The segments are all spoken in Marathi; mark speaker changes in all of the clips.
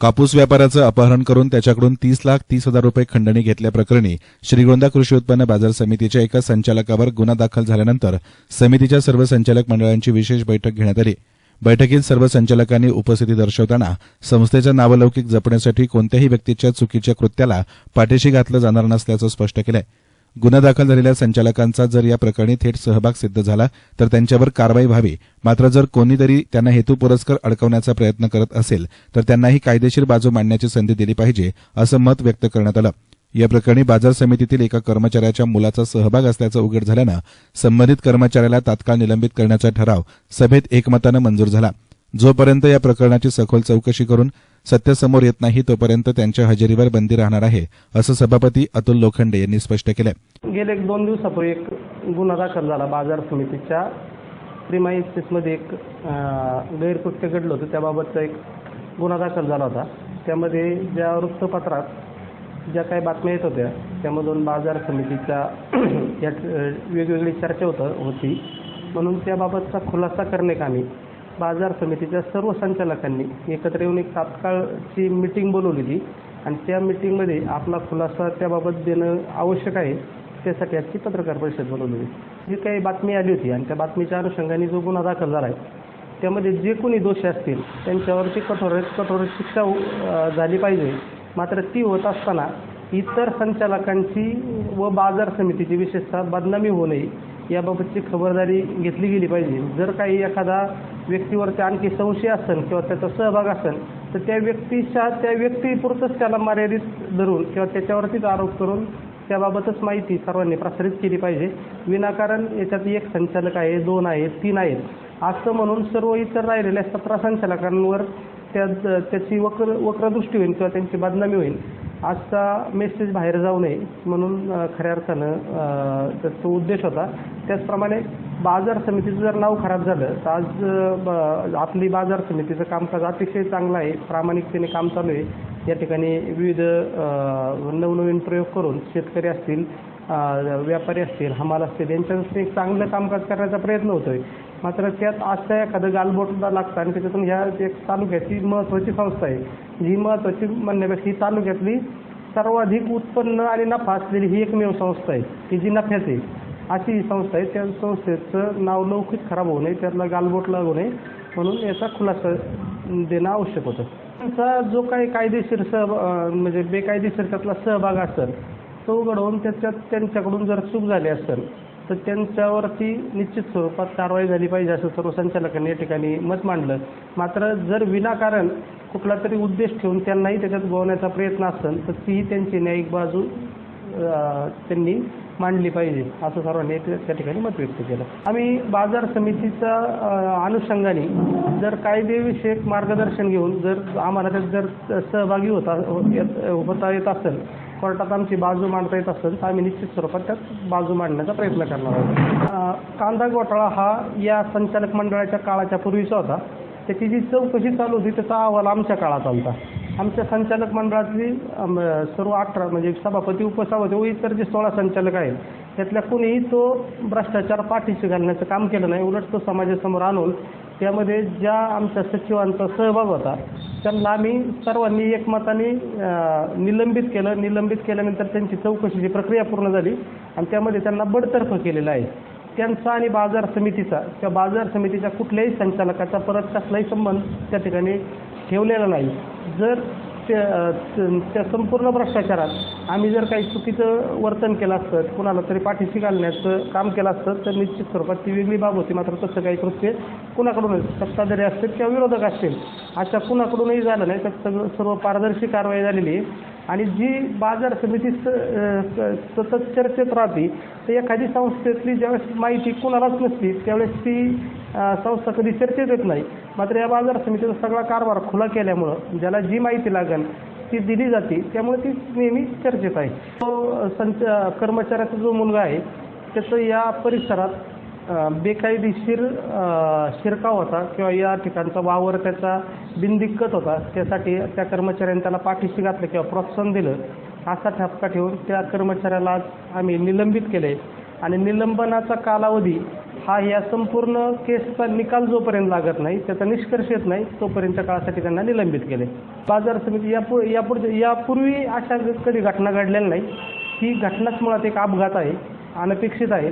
Speaker 1: कापूस व्यापाऱ्याचं अपहरण करून त्याच्याकडून तीस लाख तीस हजार रुपये खंडणी घेतल्याप्रकरणी श्रीगोंदा कृषी उत्पन्न बाजार समितीच्या एका संचालकावर गुन्हा दाखल झाल्यानंतर समितीच्या सर्व संचालक मंडळांची विशेष बैठक घेण्यात आली. बैठकीत सर्व संचालकांनी उपस्थिती दर्शवताना संस्थेचा नावलौकिक जपण्यासाठी कोणत्याही व्यक्तीच्या चुकीच्या कृत्याला पाठीशी घातलं जाणार नसल्याचं स्पष्ट केलंय. गुन्हा दाखल झालेल्या संचालकांचा जर या प्रकरणी थेट सहभाग सिद्ध झाला तर त्यांच्यावर कारवाई व्हावी. मात्र जर कोणीतरी त्यांना हेतू पुरस्कार अडकवण्याचा प्रयत्न करत असेल तर त्यांनाही कायदेशीर बाजू मांडण्याची संधी दिली पाहिजे असं मत व्यक्त करण्यात आलं. या प्रकरणी बाजार समितीतील एका कर्मचाऱ्याच्या मुलाचा सहभाग असल्याचं उघड झाल्यानं संबंधित कर्मचाऱ्याला तात्काळ निलंबित करण्याचा ठराव सभेत एकमतानं मंजूर झाला. जोपर्यंत या प्रकरणाची सखोल चौकशी करून सत्य समोर येत नाही तोपर्यंत त्यांच्या हजेरीवर बंदी राहणार आहे असं सभापती अतुल लोखंडे यांनी स्पष्ट केलं
Speaker 2: गेले एक दोन दिवसापूर्वी एक गुन्हा दाखल झाला. बाजार समितीच्या प्रिमाइसिसमध्ये एक गैरकृत्य घडलं होतं. त्याबाबतचा एक गुन्हा दाखल झाला होता. त्यामध्ये ज्या वृत्तपत्रात ज्या काही बातम्या येत होत्या त्यामधून बाजार समितीच्या या वेगवेगळी चर्चा होतं होती. म्हणून त्याबाबतचा खुलासा करणे कामी बाजार समितीच्या सर्व संचालकांनी एकत्र येऊन एक तात्काळची मिटिंग बोलवलेली. आणि त्या मिटिंगमध्ये आपला खुलासा त्याबाबत देणं आवश्यक आहे त्यासाठी आजची पत्रकार परिषद बोलवलेली. जी काही बातमी आली होती आणि त्या बातमीच्या अनुषंगाने जो गुन्हा दाखल झाला आहे त्यामध्ये जे कोणी दोषी असतील त्यांच्यावरती कठोर कठोर शिक्षा झाली पाहिजे. मात्र ती होत असताना इतर संचालकांची व बाजार समितीची विशेषतः बदनामी होऊ नये याबाबतची खबरदारी घेतली गेली पाहिजे. जर काही एखादा व्यक्तीवरती आणखी संशय असेल किंवा त्याचा सहभाग असेल तर त्या व्यक्तीच्या त्या व्यक्तीपुरतंच त्याला मर्यादित धरून किंवा त्याच्यावरतीच आरोप करून त्याबाबतच माहिती सर्वांनी प्रसारित केली पाहिजे. विनाकारण याच्यात एक संचालक आहे दोन आहेत तीन आहेत. असं म्हणून सर्व इतर राहिलेल्या सतरा संचालकांवर त्या त्याची वक्र वक्रदृष्टी होईल किंवा त्यांची बदनामी होईल. आजचा मेसेज बाहेर जाऊ नये म्हणून खऱ्या अर्थानं तो उद्देश होता. त्याचप्रमाणे बाजार समितीचं जर नाव खराब झालं तर आज ब- आपली बाजार समितीचं कामकाज अतिशय चांगलं आहे. प्रामाणिकतेने काम चालू आहे. या ठिकाणी विविध नवनवीन प्रयोग करून शेतकरी असतील व्यापारी असतील हमाल असतील यांच्यासाठी एक चांगलं कामकाज करण्याचा प्रयत्न होतोय. मात्र त्यात आजच्या एखादं गालबोटला लागतं आणि त्याच्यातून ह्या एक तालुक्याची महत्त्वाची संस्था आहे. जी महत्त्वाची म्हणण्यापेक्षा ही तालुक्यातली सर्वाधिक उत्पन्न आणि नफा असलेली ही एकमेव संस्था आहे. की जी नफ्याची आहे. अशी ही संस्था आहे. त्या संस्थेचं नाव लौकिक खराब होऊ नये त्यातला गालबोट लागू नये म्हणून याचा खुलासा देणं आवश्यक होतं. त्यांचा जो काही कायदेशीर सहभाग म्हणजे बेकायदेशीर त्यातला सहभाग असेल तो घडवून त्याच्यात त्यांच्याकडून जर चूक झाली असेल तर त्यांच्यावरती निश्चित स्वरूपात कारवाई झाली पाहिजे असं सर्व संचालकांनी या ठिकाणी मत मांडलं. मात्र जर विनाकारण कुठला तरी उद्देश ठेवून त्यांनाही त्याच्यात गोवण्याचा प्रयत्न असेल तर तीही त्यांची न्यायिक बाजू त्यांनी मांडली पाहिजे असं सर्वांनी त्या ठिकाणी मत व्यक्त केलं. आम्ही बाजार समितीच्या अनुषंगाने जर कायदेविषयक मार्गदर्शन घेऊन जर आम्हाला त्यात जर सहभागी होता होता येत असेल कोर्टात आमची बाजू मांडता येत असेल तर आम्ही निश्चित स्वरूपात त्यात बाजू मांडण्याचा प्रयत्न करणार आहोत. कांदा घोटाळा हा या संचालक मंडळाच्या काळाच्या पूर्वीचा होता. त्याची जी चौकशी चालू होती त्याचा अहवाल आमच्या काळात आलता. आमच्या संचालक मंडळातली सर्व अठरा म्हणजे सभापती उपसभापती व इतर जे सोळा संचालक आहेत त्यातल्या कुणीही तो भ्रष्टाचार पाठीशी घालण्याचं काम केलं नाही. उलट तो समाजासमोर आणून त्यामध्ये ज्या आमच्या सचिवांचा सहभाग होता त्यांना आम्ही सर्वांनी एकमताने निलंबित केलं. निलंबित केल्यानंतर त्यांची चौकशीची प्रक्रिया पूर्ण झाली आणि त्यामध्ये त्यांना बडतर्फ केलेलं आहे. त्यांचा आणि बाजार समितीचा किंवा बाजार समितीच्या कुठल्याही संचालकाचा परत कसलाही संबंध त्या ठिकाणी ठेवलेला नाही. जर त्या त्या संपूर्ण भ्रष्टाचारात आम्ही जर काही चुकीचं वर्तन केलं असतं कुणाला तरी पाठीशी घालण्याचं काम केलं असतं तर निश्चित स्वरूपात ती वेगळी बाब होती. मात्र तसं काही कृत्य कुणाकडूनच सत्ताधारी असतील किंवा विरोधक असतील? अशा कुणाकडूनही झालं नाही. तर सगळं सर्व पारदर्शी कारवाई झालेली आहे. आणि जी बाजार समिती स- सतत चर्चेत राहते तर एखादी संस्थेतली ज्यावेळेस माहिती कुणालाच नसती त्यावेळेस ती संस्था कधी चर्चेत येत नाही. मात्र या बाजार समितीचा सगळा कारभार खुला केल्यामुळं ज्याला जी माहिती लागेल ती दिली जाते. त्यामुळे ती नेहमी चर्चेत आहे. तो संच कर्मचाऱ्याचा जो मुलगा आहे त्याचं या परिसरात बेकायदेशीर शिरकाव होता किंवा या ठिकाणचा वावर त्याचा बिनदिक्कत होता. त्यासाठी त्या कर्मचाऱ्याने त्याला पाठीशी घातलं किंवा प्रोत्साहन दिलं. असा ठपका ठेवून त्या कर्मचाऱ्याला आज आम्ही निलंबित केले आणि निलंबनाचा कालावधी हा या संपूर्ण केसचा निकाल जोपर्यंत लागत नाही त्याचा निष्कर्ष येत नाही तोपर्यंतच्या काळासाठी त्यांना निलंबित केले. बाजार समिती यापु यापुढे यापूर्वी अशा कधी घटना घडलेल्या नाही. ही घटनाच मुळात एक अपघात आहे अनपेक्षित आहे.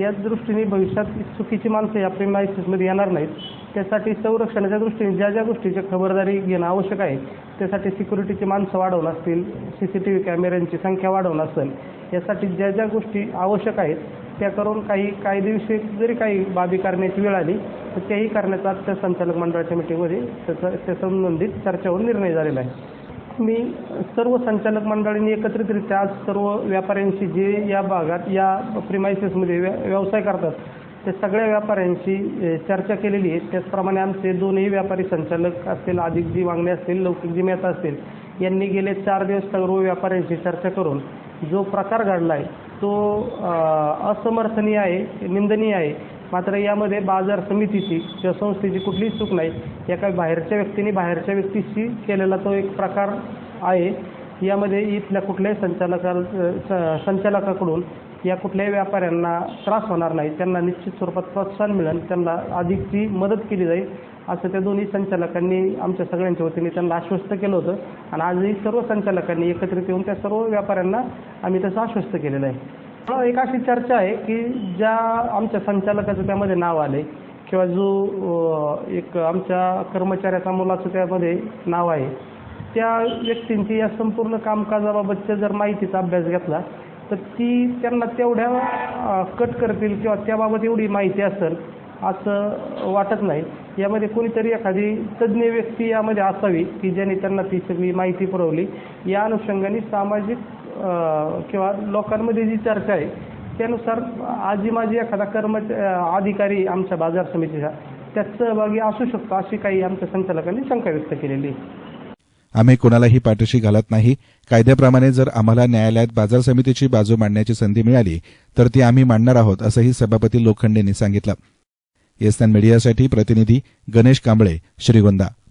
Speaker 2: या दृष्टीने भविष्यात चुकीची माणसं या प्रेमायसिसमध्ये येणार नाहीत. त्यासाठी संरक्षणाच्या दृष्टीने ज्या ज्या गोष्टीची खबरदारी घेणं आवश्यक आहे त्यासाठी सिक्युरिटीची माणसं वाढवणं असतील सी सी टी व्ही कॅमेऱ्यांची संख्या वाढवणं असेल यासाठी ज्या ज्या गोष्टी आवश्यक आहेत त्या करून काही कायदेविषयक जरी काही बाबी करण्याची वेळ आली तर त्याही करण्याचा आजच्या संचालक मंडळाच्या मिटिंगमध्ये त्याचा त्या संबंधित चर्चेवर निर्णय झालेला आहे. मी सर्व संचालक मंडळांनी एकत्रितरित्या आज सर्व व्यापाऱ्यांशी जे या भागात या प्रिमायसेसमध्ये व्य व्यवसाय करतात त्या सगळ्या व्यापाऱ्यांशी चर्चा केलेली आहे. त्याचप्रमाणे आमचे दोनही व्यापारी संचालक असतील अधिकजी वांगणे असतील लौकिकजी मेहता असतील यांनी गेले चार दिवस सर्व व्यापाऱ्यांशी चर्चा करून जो प्रकार घडला आहे तो असमर्थनीय आहे निंदनीय आहे. मात्र यामध्ये बाजार समितीची किंवा संस्थेची कुठलीच चूक नाही. या काही बाहेरच्या व्यक्तीने बाहेरच्या व्यक्तीशी केलेला तो एक प्रकार आहे. यामध्ये इथल्या कुठल्याही संचालका स- संचालकाकडून या कुठल्याही व्यापाऱ्यांना त्रास होणार नाही. त्यांना निश्चित स्वरूपात प्रोत्साहन मिळेल. त्यांना अधिकची मदत केली जाईल असं त्या दोन्ही संचालकांनी आमच्या सगळ्यांच्या वतीने त्यांना आश्वस्त केलं होतं. आणि आजही सर्व संचालकांनी एकत्रित येऊन त्या सर्व व्यापाऱ्यांना आम्ही तसं आश्वस्त केलेलं आहे. एक अशी चर्चा आहे की ज्या आमच्या संचालकाचं त्यामध्ये नाव आले किंवा जो एक आमच्या कर्मचाऱ्याचा मुलाचं त्यामध्ये नाव आहे त्या व्यक्तींची या संपूर्ण कामकाजाबाबतच्या जर माहितीचा अभ्यास घेतला तर ती त्यांना तेवढ्या कट करतील किंवा त्याबाबत एवढी माहिती असेल असं वाटत नाही. यामध्ये कोणीतरी एखादी तज्ज्ञ व्यक्ती यामध्ये असावी की ज्याने त्यांना ती सगळी माहिती पुरवली. या अनुषंगाने सामाजिक किंवा लोकांमध्ये जी चर्चा आहे त्यानुसार आजी माझी एखादा कर्मच अधिकारी आमच्या बाजार समितीचा त्यात सहभागी असू शकतो अशी काही आमच्या संचालकांनी शंका व्यक्त केलेली आहे.
Speaker 1: आम्ही कोणालाही पाठीशी घालत नाही. कायद्याप्रमाणे जर आम्हाला न्यायालयात बाजार समितीची बाजू मांडण्याची संधी मिळाली तर ती आम्ही मांडणार आहोत असंही सभापती लोखंडेंनी सांगितलं. येस्तान मीडियासाठी प्रतिनिधी गणेश कांबळे श्रीगोंदा.